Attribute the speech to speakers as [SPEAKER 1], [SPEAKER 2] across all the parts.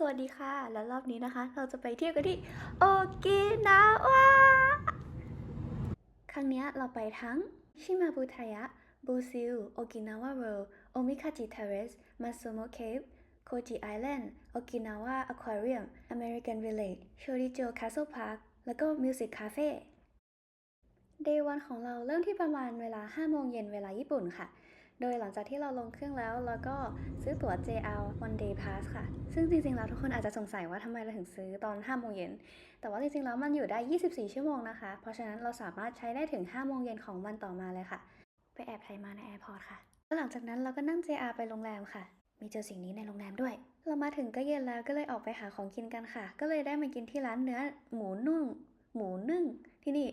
[SPEAKER 1] สวัสดีค่ะ แล้วรอบนี้นะคะ เราจะไปเที่ยวกันที่โอกินาวาครั้งนี้เราไปทั้งชิมาบุทายะ บูซิล โอกินาวาเวิลด์โอมิคาจิเทเรส มาโซโมเคฟโคจิไอแลนด์ โอกินาวาอะควาเรียม อเมริกันวิลเลจโชริโจคาสเซิลพาร์ค แล้วก็มิวสิกคาเฟ่ เดย์วันของเราเริ่มที่ประมาณเวลา 5 โมงเย็นเวลาญี่ปุ่นค่ะ โดยหลังจากที่เราลงเครื่องแล้วเราก็ซื้อตั๋ว JR One Day Pass ค่ะ ซึ่งจริงๆ แล้วทุกคนอาจจะสงสัยว่าทำไมเราถึงซื้อตอน5โมงเย็น แต่ว่าจริงๆ แล้วมันอยู่ได้ 24 ชั่วโมงนะคะ เพราะฉะนั้นเราสามารถใช้ได้ถึง5โมงเย็นของวันต่อมาเลยค่ะ ไปแอบถ่ายมาในแอร์พอร์ตค่ะ แล้วหลังจากนั้นเราก็นั่ง JR ไปโรงแรมค่ะ มีเจอสิ่งนี้ในโรงแรมด้วย เรามาถึงก็เย็นแล้วก็เลยออกไปหาของกินกันค่ะ ก็เลยได้มากินที่ร้านเนื้อหมูนุ่มหมูนึ่งที่นี่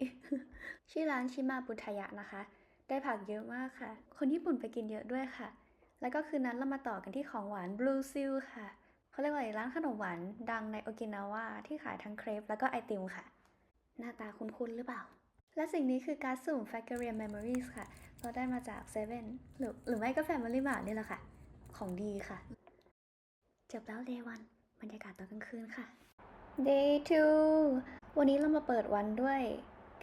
[SPEAKER 1] ชื่อร้านชิมาบุทายะนะคะ ได้ผักเยอะมากค่ะ คนญี่ปุ่นไปกินเยอะด้วยค่ะ แล้วก็คืนนั้นเรามาต่อกันที่ของหวาน Blue Seal ค่ะเขาเรียกว่าร้านขนมหวานดังในโอกินาวาที่ขายทั้งเครปแล้วก็ไอติมค่ะ หน้าตาคุ้นๆหรือเปล่า และสิ่งนี้คือการสุ่ม f a c t o r i Memories ค่ะ เราได้มาจาก7 e หรือหรือไม่ก็ Family Mart นี่แหละค่ะ ของดีค่ะ จบแล้ว Day 1บรรยากาศตอนกลางคืนค่ะ Day 2วันนี้เรามาเปิดวันด้วย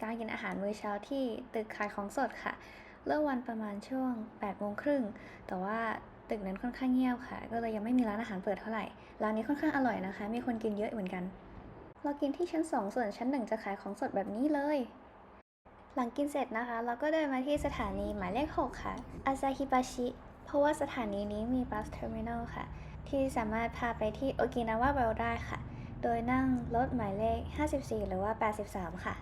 [SPEAKER 1] การกินอาหารมื้อเช้าที่ตึกขายของสดค่ะเริ่มวันประมาณช่วง8โมงครึ่ง แต่ว่าตึกนั้นค่อนข้างเงียบค่ะ ก็เลยยังไม่มีร้านอาหารเปิดเท่าไหร่ ร้านนี้ค่อนข้างอร่อยนะคะ มีคนกินเยอะเหมือนกัน เรากินที่ชั้น 2 ส่วนชั้น 1 จะขายของสดแบบนี้เลย หลังกินเสร็จนะคะ เราก็เดินมาที่สถานีหมายเลข 6 ค่ะอาซาฮิบาชิเพราะว่าสถานีนี้มีบัสเทอร์มินอลค่ะ ที่สามารถพาไปที่โอกินาวาเวลได้ค่ะ โดยนั่งรถหมายเลข 54 หรือว่า 83 ค่ะ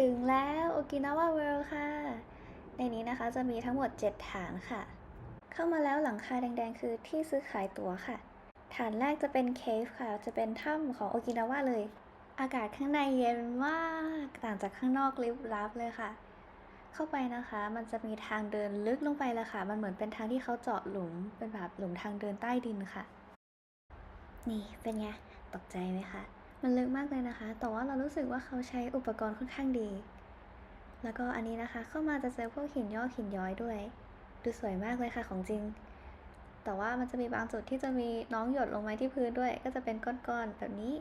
[SPEAKER 1] ถึงแล้วโอกินาวาเวิลด์ค่ะ ในนี้นะคะจะมีทั้งหมด 7 ฐานค่ะ เข้ามาแล้วหลังคาแดงๆ คือที่ซื้อขายตั๋วค่ะ ฐานแรกจะเป็นเคฟค่ะ จะเป็นถ้ำของโอกินาวาเลย อากาศข้างในเย็นมากต่างจากข้างนอกลิบลับเลยค่ะ เข้าไปนะคะ มันจะมีทางเดินลึกลงไปเลยค่ะ มันเหมือนเป็นทางที่เขาเจาะหลุม เป็นแบบหลุมทางเดินใต้ดินค่ะ นี่เป็นไงตกใจไหมคะ มันลึกมากเลยนะคะ แต่ว่าเรารู้สึกว่าเขาใช้อุปกรณ์ค่อนข้างดี แล้วก็อันนี้นะคะ เข้ามาจะเจอพวกหินย่อหินย้อยด้วย ดูสวยมากเลยค่ะของจริง แต่ว่ามันจะมีบางจุดที่จะมีน้องหยดลงมาที่พื้นด้วย ก็จะเป็นก้อนๆแบบนี้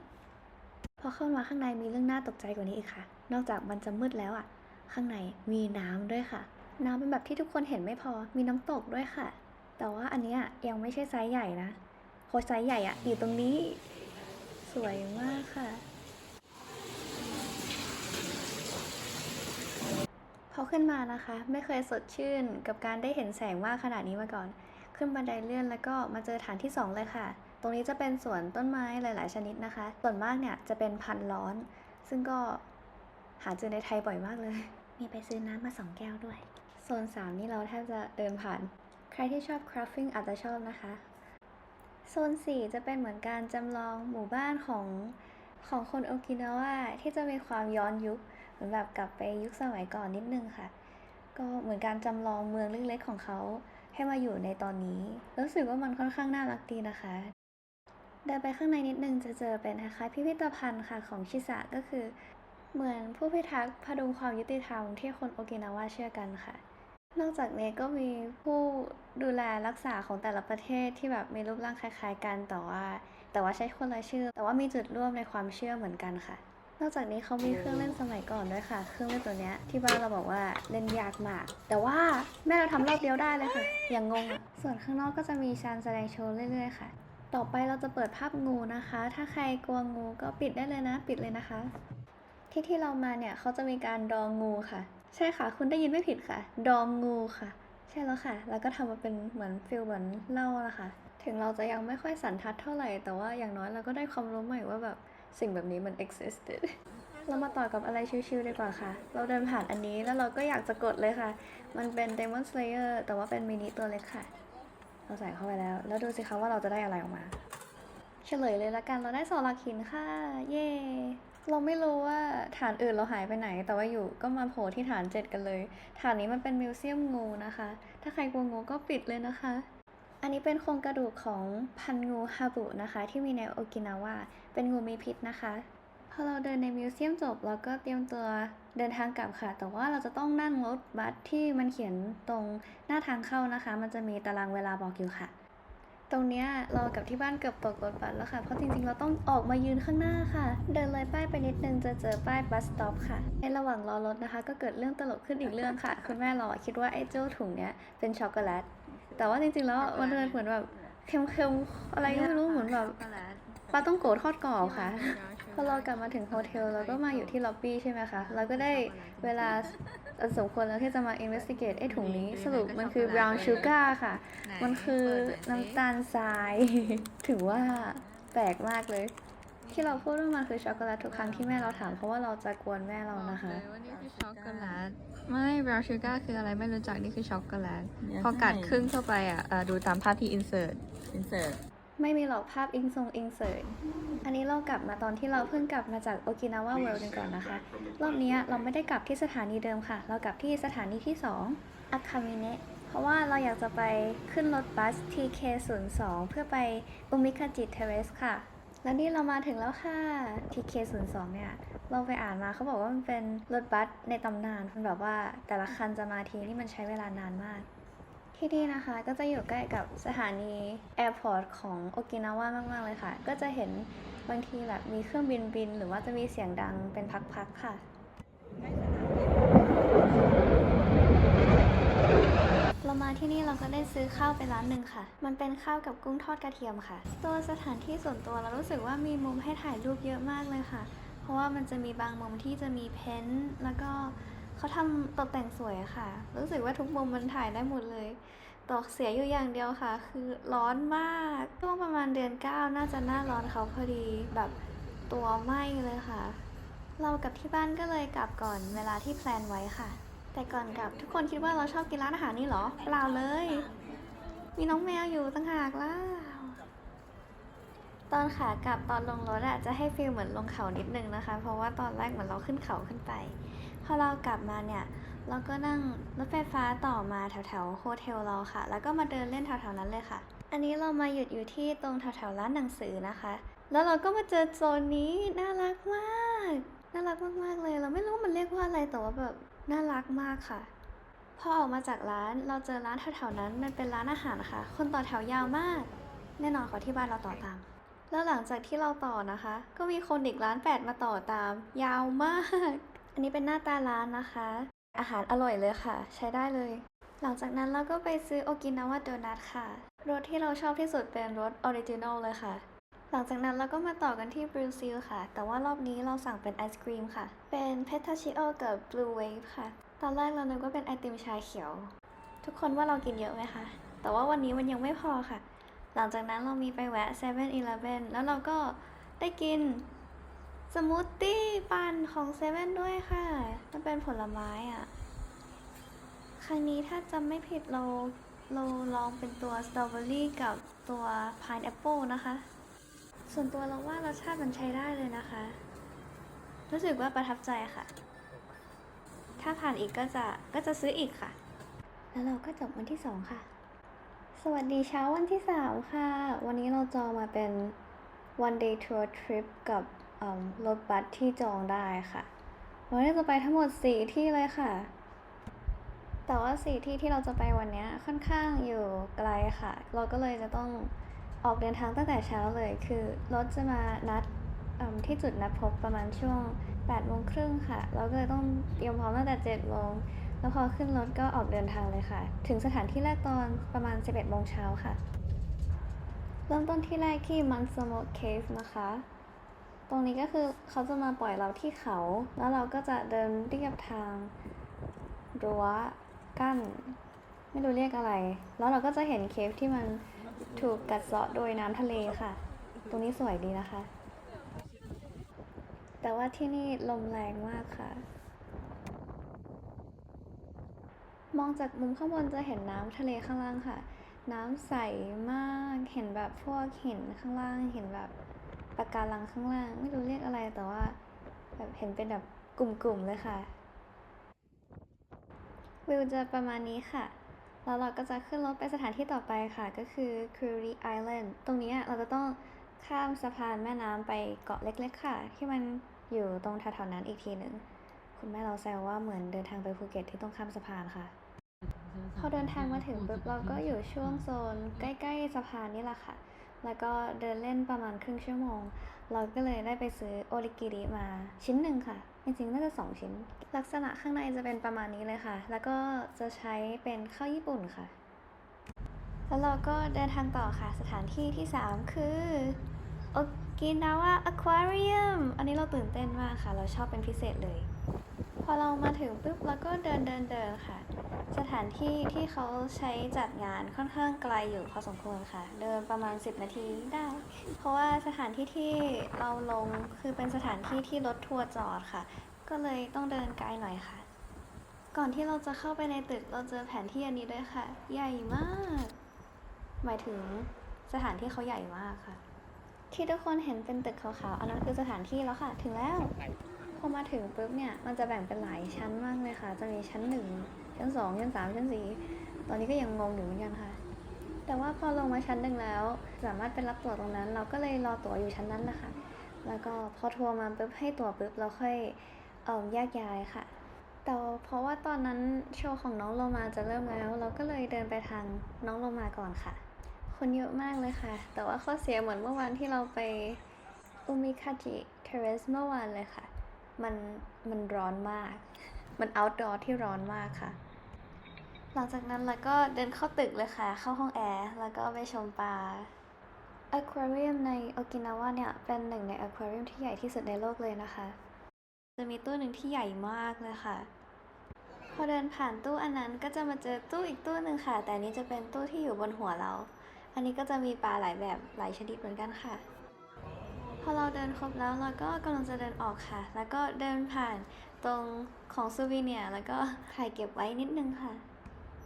[SPEAKER 1] พอเข้ามาข้างในมีเรื่องน่าตกใจกว่านี้อีกค่ะ นอกจากมันจะมืดแล้วอะ ข้างในมีน้ำด้วยค่ะ น้ำเป็นแบบที่ทุกคนเห็นไม่พอ มีน้ำตกด้วยค่ะ แต่ว่าอันนี้ยยังไม่ใช่ไซส์ใหญ่นะเพราะไซส์ใหญ่อะอยู่ตรงนี้ สวยมากค่ะ พอขึ้นมานะคะ ไม่เคยสดชื่นกับการได้เห็นแสงมากขนาดนี้มาก่อน ขึ้นบันไดเลื่อนแล้วก็มาเจอฐานที่ 2 เลยค่ะ ตรงนี้จะเป็นสวนต้นไม้หลาย ๆ ชนิดนะคะ ส่วนมากเนี่ยจะเป็นพันธุ์ร้อน ซึ่งก็หาเจอในไทยบ่อยมากเลย มีไปซื้อน้ำมาสองแก้วด้วย โซน 3 นี่เราแทบจะเดินผ่าน ใครที่ชอบคราฟติ้งอาจจะชอบนะคะ โซน 4 จะเป็นเหมือนการจำลองหมู่บ้านของของคนโอกินาวาที่จะมีความย้อนยุคเหมือนแบบกลับไปยุคสมัยก่อนนิดนึงค่ะ ก็เหมือนการจำลองเมืองเล็กๆของเขาให้มาอยู่ในตอนนี้ รู้สึกว่ามันค่อนข้างน่ารักดีนะคะ เดินไปข้างในนิดนึงจะเจอเป็นคล้ายๆพิพิธภัณฑ์ค่ะของชิสะก็คือ เหมือนผู้พิทักษ์พดุงความยุติธรรมที่คนโอกินาวาเชื่อกันค่ะ นอกจากนี้ก็มีผู้ดูแลรักษาของแต่ละประเทศที่แบบมีรูปร่างคล้าย ๆ กันแต่ว่า แต่ว่าใช้คนละชื่อ แต่ว่ามีจุดร่วมในความเชื่อเหมือนกันค่ะ นอกจากนี้เขามีเครื่องเล่นสมัยก่อนด้วยค่ะ เครื่องเล่นตัวเนี้ยที่บ้านเราบอกว่าเล่นยากมาก แต่ว่าแม่เราทำรอบเดียวได้เลยค่ะ อย่างงงอะส่วนข้างนอกก็จะมีชานแสดงโชว์เรื่อยๆค่ะ ต่อไปเราจะเปิดภาพงูนะคะ ถ้าใครกลัวงูก็ปิดได้เลยนะ ปิดเลยนะคะ ที่ที่เรามาเนี่ยเขาจะมีการดองงูค่ะ ใช่ค่ะ คุณได้ยินไม่ผิดค่ะ ดองงูค่ะ ใช่แล้วค่ะ แล้วก็ทำมาเป็นเหมือนฟิลเหมือนเล่านะคะ ถึงเราจะยังไม่ค่อยสันทัดเท่าไหร่ แต่ว่าอย่างน้อยเราก็ได้ความรู้ใหม่ว่าแบบสิ่งแบบนี้มัน existed เรามาต่อกับอะไรชิวๆดีกว่าค่ะ เราเดินผ่านอันนี้แล้วเราก็อยากจะกดเลยค่ะ มันเป็น Demon Slayer แต่ว่าเป็นมินิตัวเล็กค่ะ เราใส่เข้าไปแล้ว แล้วดูสิคะว่าเราจะได้อะไรออกมา เฉลยเลยละกัน เราได้สอลักหินค่ะ เย้ เราไม่รู้ว่าฐานอื่นเราหายไปไหน แต่ว่าอยู่ก็มาโผล่ที่ฐานเจ็ดกันเลย ฐานนี้มันเป็นมิวเซียมงูนะคะ ถ้าใครกลัวงูก็ปิดเลยนะคะ อันนี้เป็นโครงกระดูกของพันงูฮาบุนะคะ ที่มีในโอกินาวาเป็นงูมีพิษนะคะพอเราเดินในมิวเซียมจบเราก็เตรียมตัวเดินทางกลับค่ะ แต่ว่าเราจะต้องนั่งรถบัสที่มันเขียนตรงหน้าทางเข้านะคะ มันจะมีตารางเวลาบอกอยู่ค่ะ ตรงเนี้ยเรากับที่บ้านเกือบตกรถบัสแล้วค่ะ เพราะจริงๆ เราต้องออกมายืนข้างหน้าค่ะ เดินเลยป้ายไปนิดนึงจะเจอป้ายบัสสต็อปค่ะ ในระหว่างรอรถนะคะ ก็เกิดเรื่องตลกขึ้นอีกเรื่องค่ะ คุณแม่เราอะคิดว่าไอ้เจ้าถุงเนี้ยเป็นช็อกโกแลต แต่ว่าจริงๆ แล้วมันเป็นเหมือนแบบเค็มๆ อะไรก็ไม่รู้เหมือนแบบปลาต้องโกะทอดกรอบค่ะ พอเรากลับมาถึงโฮเทลเราก็มาอยู่ที่ล็อบบี้ใช่ไหมคะ เราก็ได้เวลาอันสมควรแล้วที่จะมา investigate ไอ้ถุงนี้สรุปมันคือ brown sugar ค่ะ มันคือน้ำตาลทราย ถือว่าแปลกมากเลย ที่เราพูดว่ามันคือช็อกโกแลตทุกครั้งที่แม่เราถามเพราะว่าเราจะกวนแม่เรานะคะ
[SPEAKER 2] บอกเลยว่านี่คือช็อกโกแลตไม่ brown sugar คืออะไรไม่รู้จักนี่คือช็อกโกแลตพอกัดครึ่งเข้าไปอะเอ่อดูตามภาพที่ insert
[SPEAKER 3] อินเสิร์ต
[SPEAKER 1] ไม่มีหรอกภาพอิงทรงอิงเสิร์ตอันนี้เรากลับมาตอนที่เราเพิ่งกลับมาจากโอกินาวาเวิลด์กันก่อนนะคะ รอบนี้เราไม่ได้กลับที่สถานีเดิมค่ะ เรากลับที่สถานีที่2อาคามิเนะเพราะว่าเราอยากจะไปขึ้นรถบัส TK02 เพื่อไปอุมิคาจิเทเรสค่ะ และนี่เรามาถึงแล้วค่ะ TK02 เนี่ยเราไปอ่านมาเขาบอกว่ามันเป็นรถบัสในตำนานมันแบบว่าแต่ละคันจะมาทีนี่มันใช้เวลานานมาก ที่นี่นะคะก็จะอยู่ใกล้กับสถานีแอร์พอร์ตของโอกินาวามาก ๆ เลยค่ะ ก็จะเห็นบางทีแบบมีเครื่องบินบิน หรือว่าจะมีเสียงดังเป็นพัก ๆ ค่ะเรามาที่นี่เราก็ได้ซื้อข้าวไปร้านหนึ่งค่ะ มันเป็นข้าวกับกุ้งทอดกระเทียมค่ะ ตัวสถานที่ส่วนตัวเรารู้สึกว่ามีมุมให้ถ่ายรูปเยอะมากเลยค่ะ เพราะว่ามันจะมีบางมุมที่จะมีเพ้นท์แล้วก็ เขาทำตกแต่งสวยค่ะ รู้สึกว่าทุกมุมมันถ่ายได้หมดเลย ตกเสียอยู่อย่างเดียวค่ะ คือร้อนมาก ช่วงประมาณเดือน9น่าจะหน้าร้อนเขาพอดีแบบตัวไหม้เลยค่ะ เรากับที่บ้านก็เลยกลับก่อนเวลาที่แพลนไว้ค่ะ แต่ก่อนกลับทุกคนคิดว่าเราชอบกินร้านอาหารนี่เหรอ เปล่าเลย มีน้องแมวอยู่ตั้งหากล่ะตอนขากลับตอนลงรถอะจะให้ฟีลเหมือนลงเขานิดนึงนะคะ เพราะว่าตอนแรกเหมือนเราขึ้นเขาขึ้นไป อเรากลับมาเนี่ยเราก็นั่งรถไฟฟ้าต่อมาแถวๆโฮเทลเราค่ะ แล้วก็มาเดินเล่นแถวๆนั้นเลยค่ะ อันนี้เรามาหยุดอยู่ที่ตรงแถวๆร้านหนังสือนะคะ แล้วเราก็มาเจอโซนนี้น่ารักมาก น่ารักมากๆเลย เราไม่รู้มันเรียกว่าอะไรแต่ว่าแบบน่ารักมากค่ะพอออกมาจากร้านเราเจอร้านแถวๆนั้นมันเป็นร้านอาหารค่ะ คนต่อแถวยาวมาก แน่นอนขอที่บ้านเราต่อตาม แล้วหลังจากที่เราต่อนะคะ ก็มีคนอีกร้านแปดมาต่อตาม ยาวมาก อันนี้เป็นหน้าตาร้านนะคะ อาหารอร่อยเลยค่ะ ใช้ได้เลย หลังจากนั้นเราก็ไปซื้อโอกินาวาโดนัทค่ะ รสที่เราชอบที่สุดเป็นรสออริจินอลเลยค่ะ หลังจากนั้นเราก็มาต่อกันที่บรูซิลค่ะ แต่ว่ารอบนี้เราสั่งเป็นไอศครีมค่ะ เป็นเพทาชิโอกับบลูเวฟค่ะ ตอนแรกเรานึกว่าเป็นไอติมชาเขียว ทุกคนว่าเรากินเยอะไหมคะ แต่ว่าวันนี้มันยังไม่พอค่ะ หลังจากนั้นเรามีไปแวะ7 e เ e ่ e อแล้วเราก็ได้กิน สมูทตี้ปั่นของเซเว่นด้วยค่ะ มันเป็นผลไม้อะ ครั้งนี้ถ้าจำไม่ผิดเราเราลองเป็นตัวสตรอเบอรี่กับตัวพายแอปเปิลนะคะ ส่วนตัวเราว่ารสชาติมันใช้ได้เลยนะคะ รู้สึกว่าประทับใจค่ะ ถ้าผ่านอีกก็จะก็จะซื้ออีกค่ะ แล้วเราก็จบวันที่สองค่ะ สวัสดีเช้าวันที่สามค่ะ วันนี้เราจองมาเป็น one day tour trip กับ รถบัสที่จองได้ค่ะ วันนี้จะไปทั้งหมดสี่ที่เลยค่ะ แต่ว่าสี่ที่ที่เราจะไปวันนี้ค่อนข้างอยู่ไกลค่ะ เราก็เลยจะต้องออกเดินทางตั้งแต่เช้าเลย คือรถจะมานัดที่จุดนัดพบประมาณช่วง8โมงครึ่งค่ะ เราก็เลยต้องเตรียมพร้อมตั้งแต่7โมง แล้วพอขึ้นรถก็ออกเดินทางเลยค่ะ ถึงสถานที่แรกตอนประมาณ 11โมงเช้าค่ะ เริ่มต้นที่แรกที่มันสโมเคฟนะคะ ตรงนี้ก็คือเขาจะมาปล่อยเราที่เขา แล้วเราก็จะเดินเรียบทางรั้วกั้น ไม่รู้เรียกอะไร แล้วเราก็จะเห็นเคฟที่มันถูกกัดเซาะโดยน้ำทะเลค่ะ ตรงนี้สวยดีนะคะ แต่ว่าที่นี่ลมแรงมากค่ะ มองจากมุมข้างบนจะเห็นน้ำทะเลข้างล่างค่ะ น้ำใสมาก เห็นแบบพวกหินข้างล่าง เห็นแบบ ปะการังข้างล่าง ไม่รู้เรียกอะไรแต่ว่าแบบเห็นเป็นแบบกลุ่มๆเลยค่ะ วิวจะประมาณนี้ค่ะ แล้วเราก็จะขึ้นรถไปสถานที่ต่อไปค่ะ ก็คือ Curry Island ตรงนี้เราจะต้องข้ามสะพานแม่น้ำไปเกาะเล็กๆค่ะ ที่มันอยู่ตรงแถวๆนั้นอีกทีหนึ่งคุณแม่เราแซวว่าเหมือนเดินทางไปภูเก็ตที่ต้องข้ามสะพานค่ะ พอเดินทางมาถึงปุ๊บเราก็อยู่ช่วงโซนใกล้ ๆ สะพานนี่แหละค่ะ แล้วก็เดินเล่นประมาณครึ่งชั่วโมง เราก็เลยได้ไปซื้อโอริกิริมาชิ้นหนึ่งค่ะ จริงๆ น่าจะสองชิ้น ลักษณะข้างในจะเป็นประมาณนี้เลยค่ะ แล้วก็จะใช้เป็นข้าวญี่ปุ่นค่ะ แล้วเราก็เดินทางต่อค่ะ สถานที่ที่ 3 คือโอกินาวะอควาเรียม อันนี้เราตื่นเต้นมากค่ะ เราชอบเป็นพิเศษเลย อเรามาถึงปุ๊บเราก็เดินเดินเดินค่ะ สถานที่ที่เขาใช้จัดงานค่อนข้างไกลอยู่พอสมควรค่ะ เดินประมาณ 10 นาทีได้ เพราะว่าสถานที่ที่เราลงคือเป็นสถานที่ที่รถทัวร์จอดค่ะ ก็เลยต้องเดินไกลหน่อยค่ะ ก่อนที่เราจะเข้าไปในตึกเราเจอแผนที่อันนี้ด้วยค่ะ ใหญ่มาก หมายถึงสถานที่เขาใหญ่มากค่ะ ที่ทุกคนเห็นเป็นตึกขาวๆอันนั้นคือสถานที่แล้วค่ะ ถึงแล้ว พอมาถึงปุ๊บเนี่ยมันจะแบ่งเป็นหลายชั้นมากเลยค่ะ จะมีชั้นหนึ่งชั้นสองชั้นสามชั้นสี่ตอนนี้ก็ยังงงอยู่เหมือนกันค่ะ แต่ว่าพอลงมาชั้นหนึ่งแล้ว สามารถไปรับตั๋วตรงนั้น เราก็เลยรอตั๋วอยู่ชั้นนั้นแหละค่ะแล้วก็พอทัวร์มาปุ๊บให้ตั๋วปุ๊บเราค่อยเอ่อแยกย้ายค่ะแต่เพราะว่าตอนนั้นโชว์ของน้องโลมาจะเริ่มแล้ว เราก็เลยเดินไปทางน้องโลมาก่อนค่ะ คนเยอะมากเลยค่ะ แต่ว่าข้อเสียเหมือนเมื่อวานที่เราไปอุมิคาจิเทเรสเมื่อวานเลยค่ะ มันมันร้อนมาก มัน outdoor ที่ร้อนมากค่ะ หลังจากนั้นเราก็เดินเข้าตึกเลยค่ะ เข้าห้องแอร์ แล้วก็ไปชมปลา Aquarium ในโอกินาวาเนี่ยเป็นหนึ่งใน Aquarium ที่ใหญ่ที่สุดในโลกเลยนะคะ จะมีตู้หนึ่งที่ใหญ่มากเลยค่ะ พอเดินผ่านตู้อันนั้นก็จะมาเจอตู้อีกตู้หนึ่งค่ะ แต่นี้จะเป็นตู้ที่อยู่บนหัวเรา อันนี้ก็จะมีปลาหลายแบบหลายชนิดเหมือนกันค่ะ พอเราเดินครบแล้วเราก็กำลังจะเดินออกค่ะ แล้วก็เดินผ่านตรงของซูวีเนียแล้วก็ถ่ายเก็บไว้นิดนึงค่ะ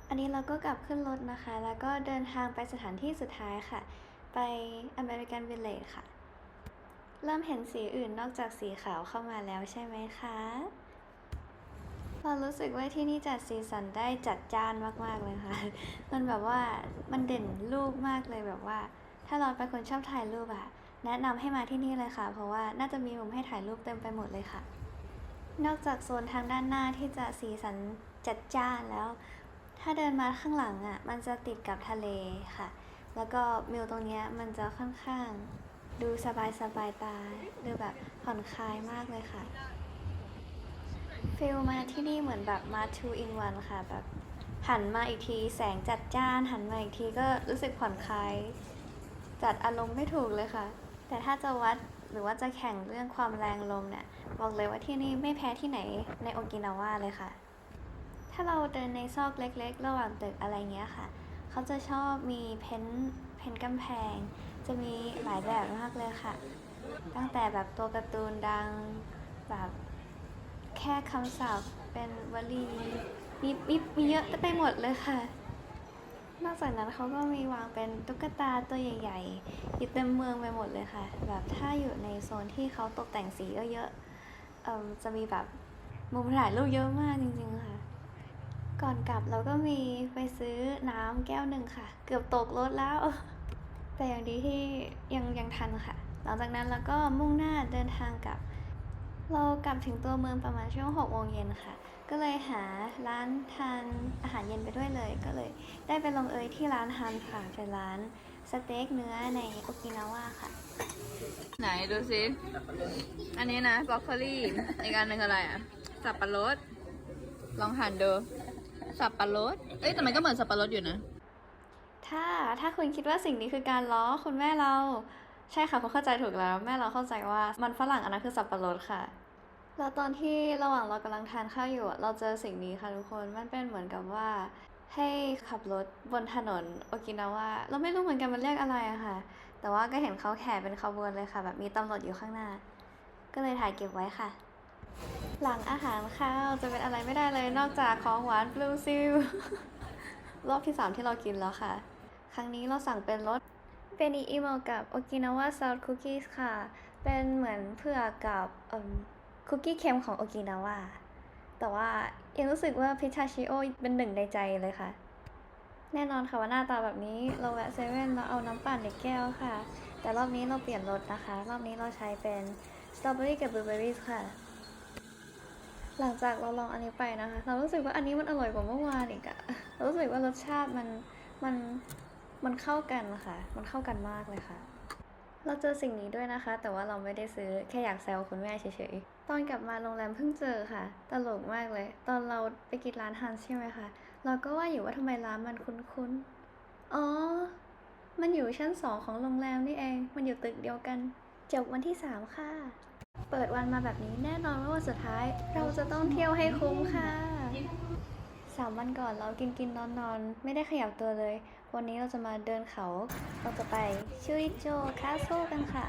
[SPEAKER 1] อันนี้เราก็กลับขึ้นรถนะคะ แล้วก็เดินทางไปสถานที่สุดท้ายค่ะ ไป American Village ค่ะ เริ่มเห็นสีอื่นนอกจากสีขาวเข้ามาแล้วใช่ไหมคะเรารู้สึกว่าที่นี่จัดสีสันได้จัดจ้านมาก ๆ เลยค่ะ มันแบบว่ามันเด่นรูปมากเลยแบบว่า ถ้าเราเป็นคนชอบถ่ายรูปอะ แนะนำให้มาที่นี่เลยค่ะ เพราะว่าน่าจะมีมุมให้ถ่ายรูปเต็มไปหมดเลยค่ะ นอกจากโซนทางด้านหน้าที่จะสีสันจัดจ้านแล้ว ถ้าเดินมาข้างหลังอะมันจะติดกับทะเลค่ะ แล้วก็มิวตรงเนี้ยมันจะค่อนข้างดูสบายสบายตา ดูแบบผ่อนคลายมากเลยค่ะฟิลมาที่นี่เหมือนแบบมา two in one ค่ะ แบบหันมาอีกทีแสงจัดจ้าน หันมาอีกทีก็รู้สึกผ่อนคลาย จัดอารมณ์ไม่ถูกเลยค่ะ แต่ถ้าจะวัดหรือว่าจะแข่งเรื่องความแรงลมเนี่ยบอกเลยว่าที่นี่ไม่แพ้ที่ไหนในโอกินาวาเลยค่ะ ถ้าเราเดินในซอกเล็กๆ ระหว่างตึกอะไรเงี้ยค่ะ เขาจะชอบมีเพ้นท์เพ้นท์กำแพง จะมีหลายแบบมากเลยค่ะ ตั้งแต่แบบตัวการ์ตูนดังแบบแค่คำศัพท์เป็นวลีมีมีมีเยอะไปหมดเลยค่ะ นอกจากนั้นเขาก็มีวางเป็นตุ๊กตาตัวใหญ่ๆอยู่เต็มเมืองไปหมดเลยค่ะ แบบถ้าอยู่ในโซนที่เขาตกแต่งสีเยอะๆจะมีแบบมุมถ่ายรูปเยอะมากจริงๆค่ะ ก่อนกลับเราก็มีไปซื้อน้ำแก้วหนึ่งค่ะ เกือบตกรถแล้ว แต่อย่างดีที่ยังยังทันค่ะ หลังจากนั้นเราก็มุ่งหน้าเดินทางกลับ เรากลับถึงตัวเมืองประมาณช่วงหกโมงเย็นค่ะ ก็เลยหาร้านทานอาหารเย็นไปด้วยเลย ก็เลยได้ไปลงเอยที่ร้านฮันค่ะเป็นร้านสเต็กเนื้อในโอกินาวาค่ะ
[SPEAKER 2] ไหนดูสิอันนี้นะบรอกโคลีอีกอันหนึ่งอะไรอะ สับปะรด ลองหั่นดู สับปะรด เอ้ยแต่มันก็เหมือนสับปะรดอยู่นะ
[SPEAKER 1] ถ้าถ้าคุณคิดว่าสิ่งนี้คือการล้อคุณแม่เรา ใช่ค่ะคุณเข้าใจถูกแล้ว แม่เราเข้าใจว่ามันฝรั่งอันนั้นคือสับปะรดค่ะ แล้วตอนที่ระหว่างเรากำลังทานข้าวอยู่ เราเจอสิ่งนี้ค่ะทุกคนมันเป็นเหมือนกับว่า ให้ขับรถบนถนนโอกินาวาเราไม่รู้เหมือนกันมันเรียกอะไรอะค่ะ แต่ว่าก็เห็นเขาแข่เป็นขบวนเลยค่ะ แบบมีตำรวจอยู่ข้างหน้า ก็เลยถ่ายเก็บไว้ค่ะ หลังอาหารข้าวจะเป็นอะไรไม่ได้เลยนอกจากของหวานบลูซิลรอบที่สามที่เรากินแล้วค่ะ ครั้งนี้เราสั่งเป็นรส เป็นอีอิโมกับโอกินาวาซอสคุกกี้ค่ะ เป็นเหมือนเผื่อกับคุกกี้เค็มของโอกินาวาแต่ว่ายังรู้สึกว่าพิชาชิโอเป็นหนึ่งในใจเลยค่ะ แน่นอนค่ะว่าหน้าตาแบบนี้เราแวะเซเว่นเราเอาน้ำปั่นในแก้วค่ะ แต่รอบนี้เราเปลี่ยนรสนะคะ รอบนี้เราใช้เป็นสตรอเบอรี่กับบลูเบอรี่ค่ะ หลังจากเราลองอันนี้ไปนะคะ เรารู้สึกว่าอันนี้มันอร่อยกว่าเมื่อวานอีกอะเรารู้สึกว่ารสชาติมันมัน มันเข้ากันค่ะ มันเข้ากันมากเลยค่ะ เราเจอสิ่งนี้ด้วยนะคะ แต่ว่าเราไม่ได้ซื้อแค่อยากแซวคุณแม่เฉยๆ ตอนกลับมาโรงแรมเพิ่งเจอค่ะ ตลกมากเลย ตอนเราไปกินร้านฮันใช่ไหมคะ เราก็ว่าอยู่ว่าทำไมร้านมันคุ้นๆ อ๋อ มันอยู่ชั้นสองของโรงแรมนี่เอง มันอยู่ตึกเดียวกัน จบวันที่สามค่ะ เปิดวันมาแบบนี้แน่นอนว่าวันสุดท้าย เราจะต้องเที่ยวให้คุ้มค่ะสามวันก่อนเรากินกินนอนนอนไม่ได้ขยับตัวเลย วันนี้เราจะมาเดินเขา เราจะไปชุยโจคาโซกันค่ะ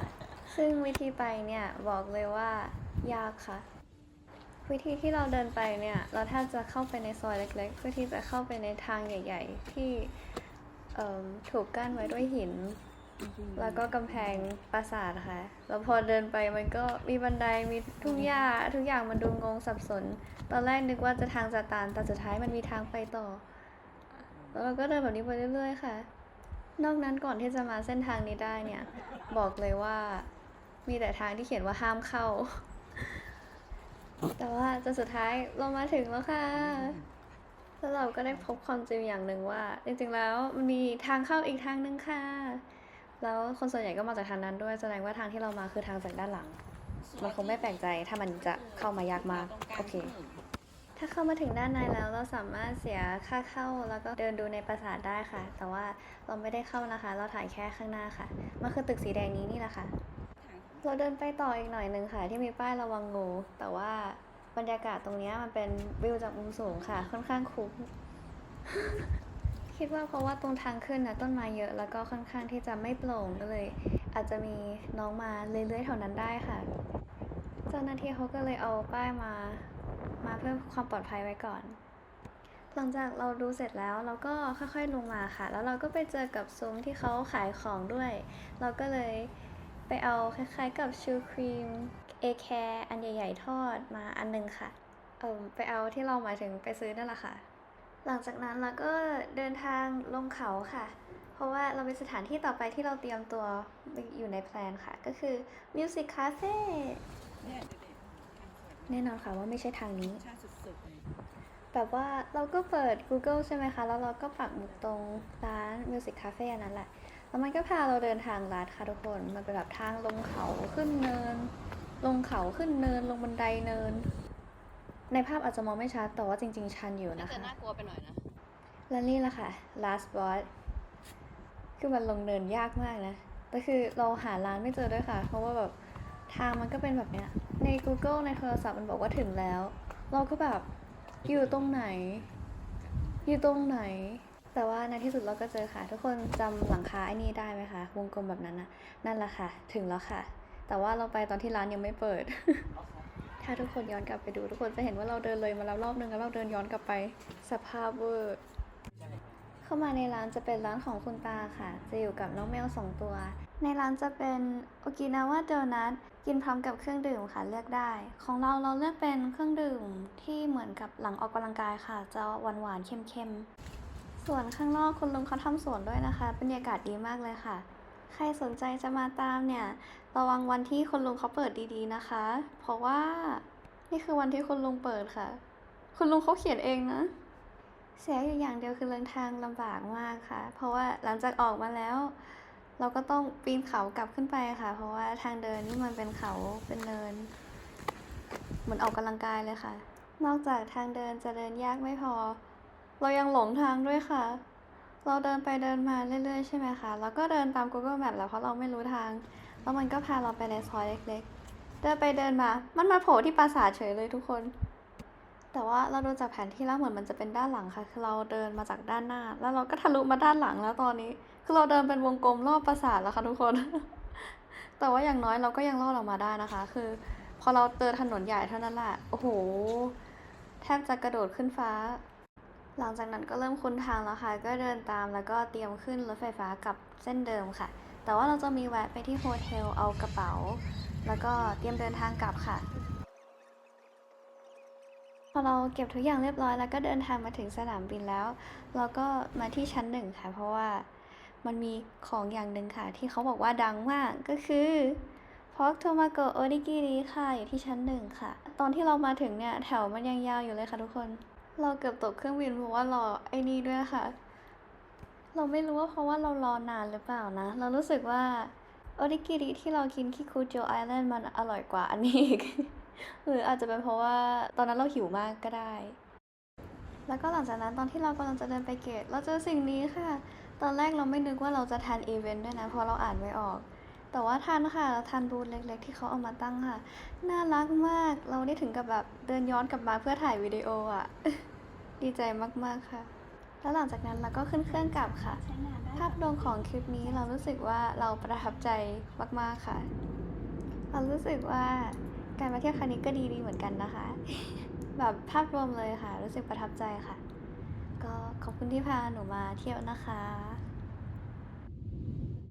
[SPEAKER 1] ซึ่งวิธีไปเนี่ยบอกเลยว่ายากค่ะ วิธีที่เราเดินไปเนี่ย เราแทบจะเข้าไปในซอยเล็กๆ เพื่อที่จะเข้าไปในทางใหญ่ ๆ ที่ถูกกั้นไว้ด้วยหิน แล้วก็กำแพงปราสาทค่ะ แล้วพอเดินไปมันก็มีบันได มีทุกอย่างทุกอย่างมันดูงงสับสน ตอนแรกนึกว่าจะทางจะตานแต่สุดท้ายมันมีทางไปต่อ แล้วเราก็เดินแบบนี้ไปเรื่อยๆค่ะ นอกนั้นก่อนที่จะมาเส้นทางนี้ได้เนี่ย บอกเลยว่ามีแต่ทางที่เขียนว่าห้ามเข้า แต่ว่าจนสุดท้ายเรามาถึงแล้วค่ะ แล้วเราก็ได้พบความจริงอย่างหนึ่งว่า จริงๆแล้วมันมีทางเข้าอีกทางหนึงค่ะ แล้วคนส่วนใหญ่ก็มาจากทางนั้นด้วยแสดงว่าทางที่เรามาคือทางจากด้านหลัง มันคงไม่แปลกใจถ้ามันจะเข้ามายากมาก โอเค ถ้าเข้ามาถึงด้านในแล้วเราสามารถเสียค่าเข้าแล้วก็เดินดูในปราสาทได้ค่ะ แต่ว่าเราไม่ได้เข้านะคะ เราถ่ายแค่ข้างหน้าค่ะ มันคือตึกสีแดงนี้นี่แหละค่ะ เราเดินไปต่ออีกหน่อยหนึ่งค่ะ ที่มีป้ายระวังงู แต่ว่าบรรยากาศตรงนี้มันเป็นวิวจากมุมสูงค่ะ ค่อนข้างคุ้มคิดว่าเพราะว่าตรงทางขึ้นนะต้นไม้เยอะแล้วก็ค่อนข้างที่จะไม่โปร่งก็เลย อาจจะมีน้องมาเรื่อยๆแถวนั้นได้ค่ะ เจ้าหน้าที่เขาก็เลยเอาป้ายมา มาเพื่อความปลอดภัยไว้ก่อน หลังจากเราดูเสร็จแล้วเราก็ค่อยๆลงมาค่ะ แล้วเราก็ไปเจอกับซุ้มที่เขาขายของด้วย เราก็เลยไปเอาคล้ายๆกับชูครีมเอแคร์อันใหญ่ ๆ ทอดมาอันหนึงค่ะ เออไปเอาที่เราหมายถึงไปซื้อนั่นแหละค่ะ หลังจากนั้นเราก็เดินทางลงเขาค่ะ เพราะว่าเราเป็นสถานที่ต่อไปที่เราเตรียมตัวอยู่ในแพลนค่ะ ก็คือ Music Cafe แน่นอนค่ะว่าไม่ใช่ทางนี้
[SPEAKER 3] ชาติสุดๆเลย
[SPEAKER 1] แบบว่าเราก็เปิด Google ใช่ไหมคะ แล้วเราก็ปักหมุดตรงร้าน Music Cafe อันนั้นแหละ แล้วมันก็พาเราเดินทางลัดค่ะทุกคน มันเป็นแบบทางลงเขาขึ้นเนิน ลงเขาขึ้นเนินลงบันไดเนิน ในภาพอาจจะมองไม่ชัด แต่ว่าจริง ๆ ชันอยู่นะ
[SPEAKER 2] แต่
[SPEAKER 1] คะ
[SPEAKER 2] น่ากลัวไปหน่อยนะ
[SPEAKER 1] และนี่แหละค่ะ last boss คือมันลงเนินยากมากนะแต่คือเราหาร้านไม่เจอด้วยค่ะ เพราะว่าแบบทางมันก็เป็นแบบเนี้ย ใน Google ในโทรศัพท์มันบอกว่าถึงแล้ว เราก็แบบอยู่ตรงไหน อยู่ตรงไหน แต่ว่าในที่สุดเราก็เจอค่ะ ทุกคนจำหลังคาไอ้นี่ได้ไหมคะ วงกลมแบบนั้นนะนั่นแหละค่ะ ถึงแล้วค่ะ แต่ว่าเราไปตอนที่ร้านยังไม่เปิด ถ้าทุกคนย้อนกลับไปดู ทุกคนจะเห็นว่าเราเดินเลยมาแล้วรอบนึงแล้วเราเดินย้อนกลับไปสภาพเวอร์เข้ามาในร้านจะเป็นร้านของคุณตาค่ะ จะอยู่กับน้องแมวสองตัว ในร้านจะเป็นโอกินาวาโดนัทกินพร้อมกับเครื่องดื่มค่ะเลือกได้ ของเราเราเลือกเป็นเครื่องดื่มที่เหมือนกับหลังออกกำลังกายค่ะ จะหวานหวานๆเค็มๆ ส่วนข้างนอกคุณลุงเขาทำสวนด้วยนะคะบรรยากาศดีมากเลยค่ะ ใครสนใจจะมาตามเนี่ย ระวังวันที่คุณลุงเขาเปิดดีๆนะคะ เพราะว่านี่คือวันที่คุณลุงเปิดค่ะ คุณลุงเขาเขียนเองนะเสียอยู่อย่างเดียวคือเดินทางลำบากมากค่ะ เพราะว่าหลังจากออกมาแล้ว เราก็ต้องปีนเขากลับขึ้นไปค่ะ เพราะว่าทางเดินนี่มันเป็นเขาเป็นเนิน เหมือนออกกำลังกายเลยค่ะ นอกจากทางเดินจะเดินยากไม่พอ เรายังหลงทางด้วยค่ะ เราเดินไปเดินมาเรื่อยๆใช่ไหมคะแล้วก็เดินตาม Google Map แหละเพราะเราไม่รู้ทาง แล้วมันก็พาเราไปในซอยเล็กๆ เดินไปเดินมา มันมาโผล่ที่ปราสาทเฉยเลยทุกคน แต่ว่าเราดูจากแผนที่แล้วเหมือนมันจะเป็นด้านหลังค่ะ คือเราเดินมาจากด้านหน้า แล้วเราก็ทะลุมาด้านหลังแล้วตอนนี้ คือเราเดินเป็นวงกลมรอบปราสาทแล้วค่ะทุกคน แต่ว่าอย่างน้อยเราก็ยังรอดออกมาได้นะคะ คือ พอเราเจอถนนใหญ่เท่านั้นแหละ โอ้โห แทบจะกระโดดขึ้นฟ้า หลังจากนั้นก็เริ่มคุ้นทางแล้วค่ะ ก็เดินตามแล้วก็เตรียมขึ้นรถไฟฟ้ากลับเส้นเดิมค่ะ แต่ว่าเราจะมีแวะไปที่โฮเทลเอากระเป๋า แล้วก็เตรียมเดินทางกลับค่ะพอเราเก็บทุกอย่างเรียบร้อยแล้วก็เดินทางมาถึงสนามบินแล้ว เราก็มาที่ชั้นหนึ่งค่ะ เพราะว่า มันมีของอย่างหนึ่งค่ะ ที่เขาบอกว่าดังมากก็คือพอกโทมาโกโอริกิริค่ะอยู่ที่ชั้นหนึ่งค่ะ ตอนที่เรามาถึงเนี่ย แถวมันยังยาวอยู่เลยค่ะทุกคน เราเกือบตกเครื่องบินเพราะว่ารอไอ้นี่ด้วยค่ะ เราไม่รู้ว่าเพราะว่าเรารอนานหรือเปล่านะ เรารู้สึกว่าโอริกิริที่เรากินที่คูโจไอแลนด์มันอร่อยกว่าอันนี้อีกหรืออาจจะเป็นเพราะว่าตอนนั้นเราหิวมากก็ได้ แล้วก็หลังจากนั้นตอนที่เรากำลังจะเดินไปเกต เราเจอสิ่งนี้ค่ะ ตอนแรกเราไม่นึกว่าเราจะทันอีเวนต์ด้วยนะเพราะเราอ่านไม่ออก แต่ว่าทันค่ะเราทันบูธเล็กๆ ที่เขาเอามาตั้งค่ะ น่ารักมากเราได้ถึงกับแบบเดินย้อนกลับมาเพื่อถ่ายวิดีโออะ ดีใจมากๆค่ะ แล้วหลังจากนั้นเราก็ขึ้นเครื่องกลับค่ะ ภาพรวมของคลิปนี้เรารู้สึกว่าเราประทับใจมากๆค่ะ เรารู้สึกว่าการมาเที่ยวครั้งนี้ก็ดีดีๆเหมือนกันนะคะ แบบภาพรวมเลยค่ะ รู้สึกประทับใจค่ะ ก็ขอบคุณที่พาหนูมาเที่ยวนะคะ